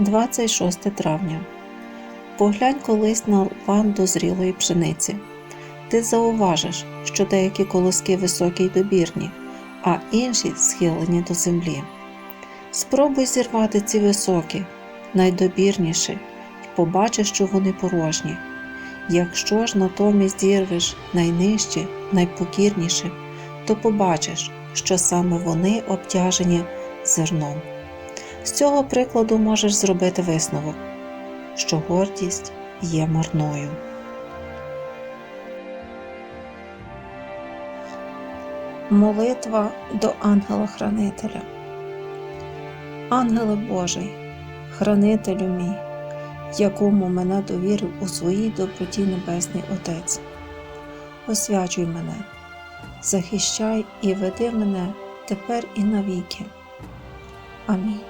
26 травня. Поглянь колись на лан дозрілої пшениці. Ти зауважиш, що деякі колоски високі й добірні, а інші схилені до землі. Спробуй зірвати ці високі, найдобірніші, і побачиш, що вони порожні. Якщо ж натомість зірвеш найнижчі, найпокірніші, то побачиш, що саме вони обтяжені зерном. З цього прикладу можеш зробити висновок, що гордість є марною. Молитва до ангела-хранителя. Ангеле Божий, хранителю мій, якому мене довірив у своїй доброті Небесний Отець. Освячуй мене, захищай і веди мене тепер і навіки. Амінь.